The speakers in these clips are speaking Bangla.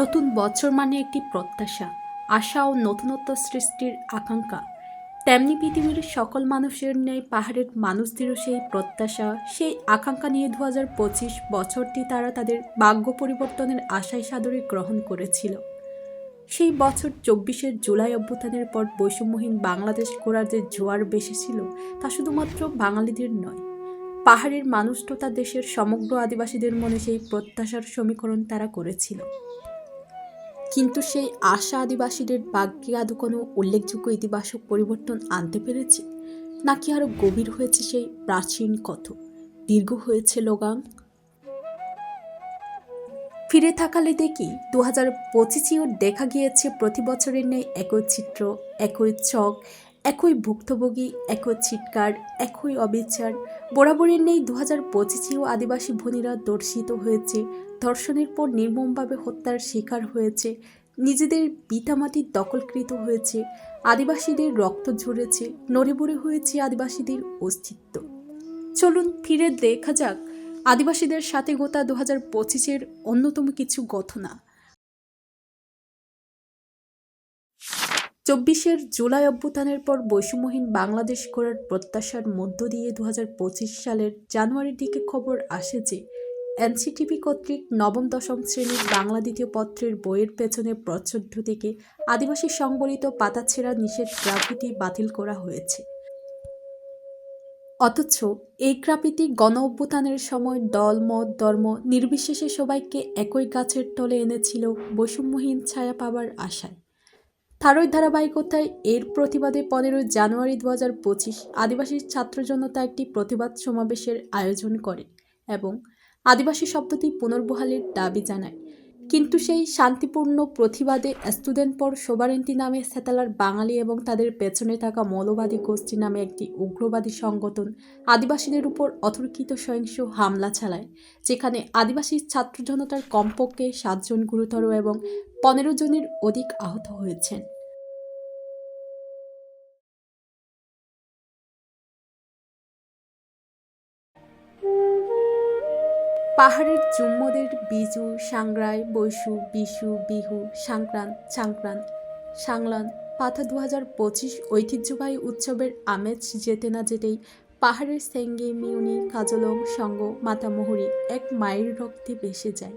নতুন বছর মানে একটি প্রত্যাশা, আশা ও নতুনত্ব সৃষ্টির আকাঙ্ক্ষা। তেমনি পৃথিবীর সকল মানুষের ন্যায় পাহাড়ের মানুষদেরও সেই প্রত্যাশা, সেই আকাঙ্ক্ষা নিয়ে দু পঁচিশ বছরটি তারা তাদের ভাগ্য পরিবর্তনের আশায় সাদরে গ্রহণ করেছিল। সেই বছর চব্বিশের জুলাই অভ্যুত্থানের পর বৈষম্যহীন বাংলাদেশ করার যে জোয়ার বেসেছিল তা শুধুমাত্র বাঙালিদের নয়, পাহাড়ের মানুষ তথা দেশের সমগ্র আদিবাসীদের মনে সেই প্রত্যাশার সমীকরণ তারা করেছিল। কিন্তু সেই আশা আদিবাসীদের ভাগ্যে আদৌ কোনো উল্লেখযোগ্য ইতিবাচক পরিবর্তন আনতে পেরেছে? নাকি আরও গভীর হয়েছে সেই প্রাচীন কথ? দীর্ঘ হয়েছে লোগাং? ফিরে থাকালে দেখি দু হাজার পঁচিশেও দেখা গিয়েছে প্রতি বছরের ন্যায় একই চিত্র, একই চক একই ভুক্তভোগী, একই চিৎকার একই অবিচার। বরাবরের নেই দু হাজার পঁচিশেও আদিবাসী ভনীরা দর্শিত হয়েছে। ধর্ষণের পর নির্মমভাবে হত্যার শিকার হয়েছে। নিজেদের পিতামাটির দখলকৃত হয়েছে। আদিবাসীদের রক্ত ঝরেছে। নড়েবড়ে হয়েছে আদিবাসীদের অস্তিত্ব। চলুন ফিরে দেখা যাক। আদিবাসীদের সাথে গোতা দু হাজার পঁচিশের অন্যতম কিছু ঘটনা। চব্বিশের জুলাই অভ্যুত্থানের পর বৈষম্যহীন বাংলাদেশ করার প্রত্যাশার মধ্য দিয়ে দু হাজার পঁচিশ সালের জানুয়ারির দিকে খবর আসে যে, এনসিটিভি কর্তৃক নবম, দশম শ্রেণির বাংলা দ্বিতীয় পত্রের বইয়ের পেছনে প্রচ্ছদ থেকে আদিবাসী সংবলিত পাতাছেড়া নিষেধ গ্রাফিটি বাতিল করা হয়েছে। অথচ এই গ্রাফিটি গণ অভ্যুত্থানের সময় দল, মত, ধর্ম নির্বিশেষে সবাইকে একই গাছের তলে এনেছিল বৈষম্যহীন ছায়া পাবার আশায়। তারই ধারাবাহিকতায় এর প্রতিবাদে পনেরোই জানুয়ারি দু হাজার পঁচিশ আদিবাসী ছাত্র জনতা একটি প্রতিবাদ সমাবেশের আয়োজন করে এবং আদিবাসী শব্দটি পুনর্বহালের দাবি জানায়। কিন্তু সেই শান্তিপূর্ণ প্রতিবাদে স্টুডেন্ট পর সোবারেন্টি নামে সেতালার বাঙালি এবং তাদের পেছনে থাকা মৌলবাদী গোষ্ঠী নামে একটি উগ্রবাদী সংগঠন আদিবাসীদের উপর অতর্কিত সহিংস হামলা চালায়, যেখানে আদিবাসী ছাত্র জনতার কমপক্ষে সাতজন গুরুতর এবং পনেরো জনের অধিক আহত হয়েছেন। পাহাড়ের জুম্মদের বিজু, সাংগ্রাই, বৈশু, বিশু, বিহু সংক্রান্ত সংক্রান্ত সাংলান পাথা দু হাজার পঁচিশ ঐতিহ্যবাহী উৎসবের আমেজ যেতে না যেতেই পাহাড়ের সেঙ্গে, মিউনি, কাজলং, সঙ্গ, মাতামহুরি এক মায়ের রক্তে ভেসে যায়।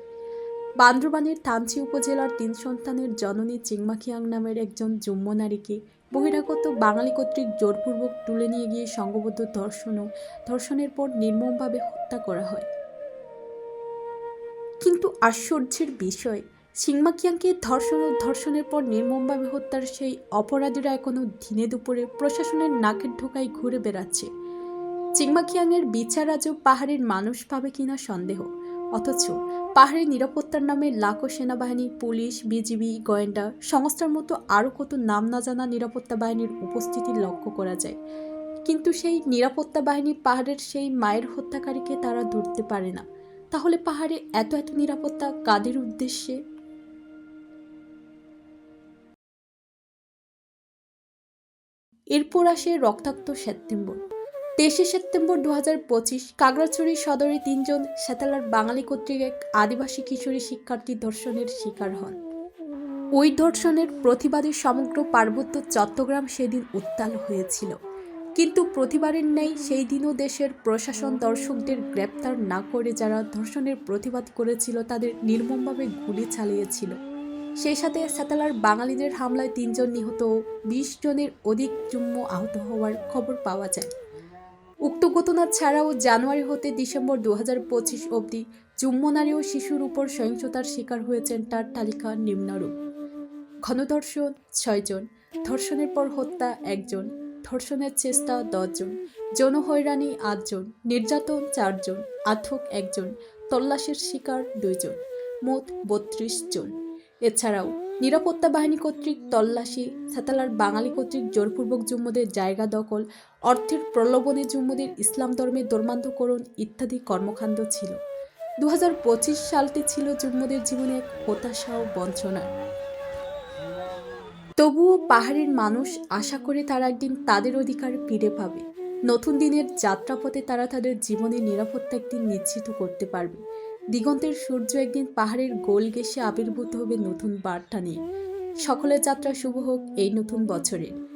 বান্দরবানের থানচি উপজেলার তিন সন্তানের জননী চিংমাখিয়াং নামের একজন জুম্ম নারীকে বহিরাগত বাঙালি কর্তৃক জোরপূর্বক তুলে নিয়ে গিয়ে সংঘবদ্ধ ধর্ষণ ধর্ষণের পর নির্মমভাবে হত্যা করা হয়। কিন্তু আশ্চর্যের বিষয়, সিংমাকিয়াংকে ধর্ষণ ও ধর্ষণের পর নির্মমভাবে হত্যার সেই অপরাধীরা এখনও দিনে দুপুরে প্রশাসনের নাকের ঢোকায় ঘুরে বেড়াচ্ছে। চিংমাকিয়াংয়ের বিচার আজও পাহাড়ের মানুষ পাবে কিনা সন্দেহ। অথচ পাহাড়ের নিরাপত্তার নামে লাখো সেনাবাহিনী, পুলিশ, বিজিবি, গোয়েন্দা, সংস্থার মতো আরও কত নাম না জানা নিরাপত্তা বাহিনীর উপস্থিতি লক্ষ্য করা যায়। কিন্তু সেই নিরাপত্তা বাহিনী পাহাড়ের সেই মায়ের হত্যাকারীকে তারা ধরতে পারে না। তাহলে পাহাড়ে এত এত নিরাপত্তা কাদের উদ্দেশ্যে? এরপর আসে রক্তাক্ত সেপ্টেম্বর। তেইশে সেপ্টেম্বর দু হাজার পঁচিশ কাগড়াছড়ি সদরে তিনজন সেতালার বাঙালি কর্তৃক এক আদিবাসী কিশোরী শিক্ষার্থী ধর্ষণের শিকার হন। ওই ধর্ষণের প্রতিবাদে সমগ্র পার্বত্য চট্টগ্রাম সেদিন উত্তাল হয়েছিল। কিন্তু প্রতিবারের ন্যায় সেই দিনও দেশের প্রশাসন দর্শকদের গ্রেপ্তার না করে যারা ধর্ষণের প্রতিবাদ করেছিল, তাদের নির্মমভাবে গুলি চালিয়েছিল। সেই সাথে সেতালার বাঙালিদের হামলায় তিনজন নিহত ও বিশ জনের অধিক জুম্ম আহত হওয়ার খবর পাওয়া যায়। উক্ত ঘটনা ছাড়াও জানুয়ারি হতে ডিসেম্বর দু হাজার পঁচিশ অবধি জুম্ম নারী ও শিশুর উপর সহিংসতার শিকার হয়েছেন তার তালিকা নিম্নরূপ। ঘনধর্ষণ ছয়জন, ধর্ষণের পর হত্যা একজন ধর্ষণের চেষ্টা দশজন যৌন হয়রানি আটজন, নির্যাতন চারজন আথক একজন, তল্লাশের শিকার দুইজন, মোট বত্রিশ জন। এছাড়াও নিরাপত্তা বাহিনী কর্তৃক তল্লাশি, সাতালার বাঙালি কর্তৃক জোরপূর্বক জুম্মদের জায়গা দখল, অর্থের প্রলোভনে জুম্মদের ইসলাম ধর্মের ধর্মান্তকরণ ইত্যাদি কর্মকাণ্ড ছিল। দু হাজার পঁচিশ সালটি ছিল জুম্মদের জীবনে হতাশা ও বঞ্চনার। তবুও পাহাড়ের মানুষ আশা করে তারা একদিন তাদের অধিকার ফিরে পাবে। নতুন দিনের যাত্রাপথে তারা তাদের জীবনের নিরাপত্তা একদিন নিশ্চিত করতে পারবে। দিগন্তের সূর্য একদিন পাহাড়ের গোল গেসে আবির্ভূত হবে নতুন বার্তা নিয়ে। সকলের যাত্রা শুভ হোক এই নতুন বছরের।